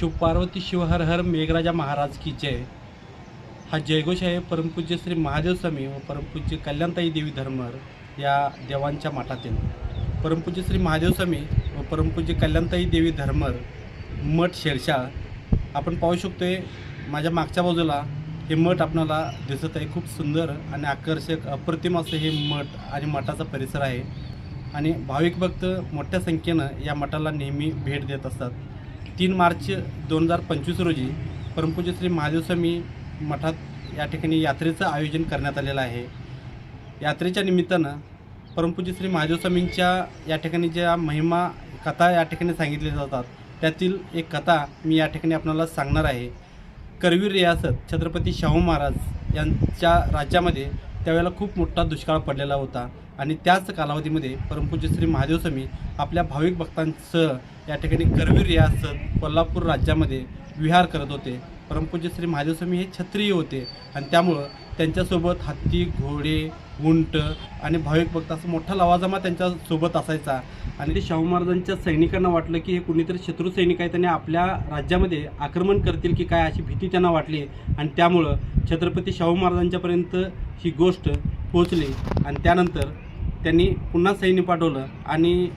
शिवपार्वती शिवहर हर मेघराजा महाराज की जय. हा जयघोष आहे परमपूज्य श्री महादेव स्वामी व परमपूज्य कल्याणताई देवी धर्मर या देवांच्या मठातील. परमपूज्य श्री महादेव स्वामी व परमपूज्य कल्याणताई देवी धर्मर मठ शेरशाळ आपण पाहू शकतो आहे माझ्या मागच्या बाजूला हे मठ आपणाला दिसत आहे. खूप सुंदर आणि आकर्षक अप्रतिम असं हे मठ आणि मठाचा परिसर आहे. आणि भाविक भक्त मोठ्या संख्येनं या मठाला नेहमी भेट देत असतात. तीन मार्च दोन हजार पंचवीस रोजी परमपूज्य श्री महादेव स्वामी मठात या ठिकाणी यात्रेचं आयोजन करण्यात आलेलं आहे. यात्रेच्या निमित्तानं परमपूज्य श्री महादेव स्वामींच्या या ठिकाणी ज्या महिमा कथा या ठिकाणी सांगितल्या जातात त्यातील एक कथा मी या ठिकाणी आपणाला सांगणार आहे. करवीर रियासत छत्रपती शाहू महाराज यांच्या राज्यामध्ये त्यावेळेला खूप मोठा दुष्काळ पडलेला होता. आणि त्याच कालावधीमध्ये परमपूज्य श्री महादेव स्वामी आपल्या भाविक भक्तांसह या ठिकाणी करवीर रियासत कोल्हापूर राज्यामध्ये विहार करत होते. परमपूज्य श्री महादेव स्वामी हे क्षत्रिय होते. आणि त्यामुळं त्यांच्यासोबत हत्ती घोडे उंट आणि भाविक भक्त असं मोठा लवाजमा त्यांच्यासोबत असायचा. आणि ते शाहू महाराजांच्या सैनिकांना वाटलं की हे कुणीतरी शत्रू सैनिक आहेत आणि आपल्या राज्यामध्ये आक्रमण करतील की काय अशी भीती त्यांना वाटली. आणि त्यामुळं छत्रपती शाहू महाराजांच्यापर्यंत ही गोष्ट पोचली आणि त्यानंतर त्यांनी पुन्हा सैन्य पाठवलं आणि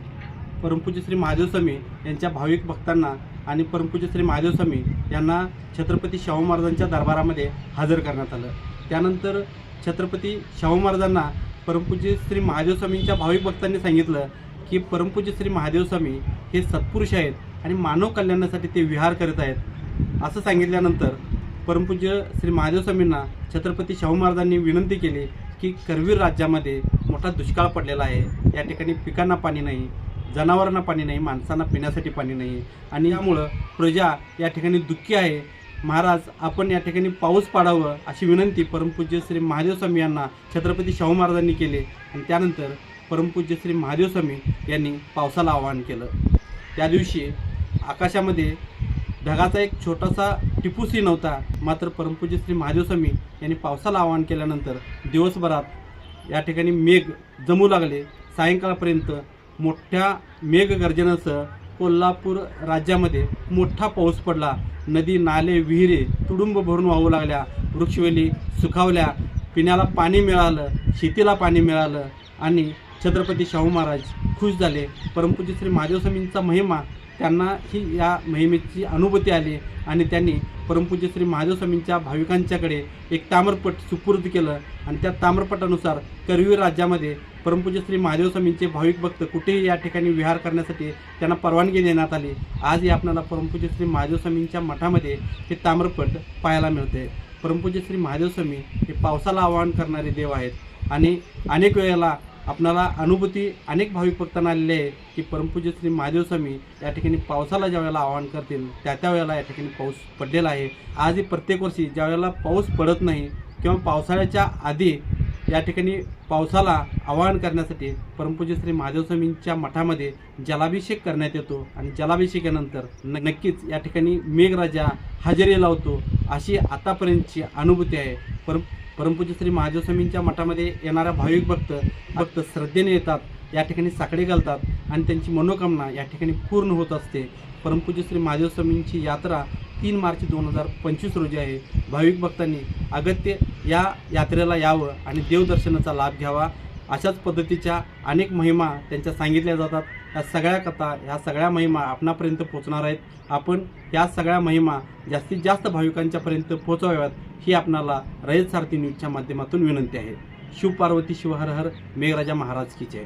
परमपूज्य श्री महादेव स्वामी यांच्या भाविक भक्तांना आणि परमपूज्य श्री महादेव स्वामी यांना छत्रपती शाहू महाराजांच्या दरबारामध्ये हजर करण्यात आलं. त्यानंतर छत्रपती शाहू महाराजांना परमपूज्य श्री महादेव स्वामींच्या भाविक भक्तांनी सांगितलं की परमपूज्य श्री महादेव स्वामी हे सत्पुरुष आहेत आणि मानव कल्याणासाठी ते विहार करत आहेत. असं सांगितल्यानंतर परमपूज्य श्री महादेव स्वामींना छत्रपती शाहू महाराजांनी विनंती केली की करवीर राज्यामध्ये मोठा दुष्काळ पडलेला आहे. या ठिकाणी पिकांना पाणी नाही. जनावरांना पाणी नाही माणसांना पिण्यासाठी पाणी नाही. आणि यामुळं प्रजा या ठिकाणी दुःखी आहे. महाराज आपण या ठिकाणी पाऊस पाडावं अशी विनंती परमपूज्य श्री महादेव स्वामी यांना छत्रपती शाहू महाराजांनी केले. आणि त्यानंतर परमपूज्य श्री महादेव स्वामी यांनी पावसाला आवाहन केलं. त्या दिवशी आकाशामध्ये ढगाचा एक छोटासा टिपूसही नव्हता मात्र परमपूज्य श्री महादेव स्वामी यांनी पावसाला आवाहन केल्यानंतर दिवसभरात या ठिकाणी मेघ जमू लागले. सायंकाळपर्यंत मोठ्या मेघगर्जनासह कोल्हापूर राज्यामध्ये मोठा पाऊस पडला. नदी नाले विहिरे तुडुंब भरून वाहू लागल्या. वृक्षवेली सुखावल्या. पिण्याला पाणी मिळालं शेतीला पाणी मिळालं आणि छत्रपती शाहू महाराज खुश झाले. परमपूज्य श्री महादेव स्वामींचा महिमा त्यांना ही या महिमेची अनुभूती आली आणि त्यांनी परमपूज्य श्री महादेव स्वामींच्या भाविकांच्याकडे एक ताम्रपट सुपूर्द केलं. आणि त्या ताम्रपटानुसार करवीर राज्यामध्ये परमपूज्य श्री महादेव स्वामींचे भाविक भक्त कुठेही या ठिकाणी विहार करण्यासाठी त्यांना परवानगी देण्यात आली. आज या आपल्याला परमपूज्य श्री महादेव स्वामींच्या मठामध्ये हे ताम्रपट पाहायला मिळते. परमपूज्य श्री महादेव स्वामी हे पावसाला आवाहन करणारे देव आहेत आणि अनेक वेळेला आपणाला अनुभूती अनेक भाविक भक्तांना आलेली आहे की परमपूज्य श्री महादेव स्वामी या ठिकाणी पावसाला ज्या वेळेला आवाहन करतील त्या त्या वेळेला या ठिकाणी पाऊस पडलेला आहे. आजही प्रत्येक वर्षी ज्या वेळेला पाऊस पडत नाही किंवा पावसाळ्याच्या आधी या ठिकाणी पावसाला आवाहन करण्यासाठी परमपूज्य श्री महादेव स्वामींच्या मठामध्ये जलाभिषेक करण्यात येतो आणि जलाभिषेकानंतर न नक्कीच या ठिकाणी मेघराजा हजेरी लावतो अशी आतापर्यंतची अनुभूती आहे. परम परमपूज्य श्री महादेव स्वामींच्या मठामध्ये येणारा भाविक भक्त भक्त श्रद्धेने येतात या ठिकाणी साकडे घालतात आणि त्यांची मनोकामना या ठिकाणी पूर्ण होत असते. परमपूज्य श्री महादेव स्वामींची यात्रा तीन मार्च दोन हजार पंचवीस रोजी आहे. भाविक भक्तांनी अगत्य या यात्रेला यावं आणि देवदर्शनाचा लाभ घ्यावा अशाच पद्धतीच्या अनेक महिमा त्यांच्या सांगितल्या जातात. या सगळ्या कथा ह्या सगळ्या महिमा आपणापर्यंत पोहोचणार आहेत. आपण या सगळ्या महिमा जास्तीत जास्त भाविकांच्यापर्यंत पोहोचवाव्यात ही आपणाला रयत सारथी न्यूजच्या माध्यमातून विनंती आहे. शिवपार्वती शिवहर हर मेघराजा महाराज की जय.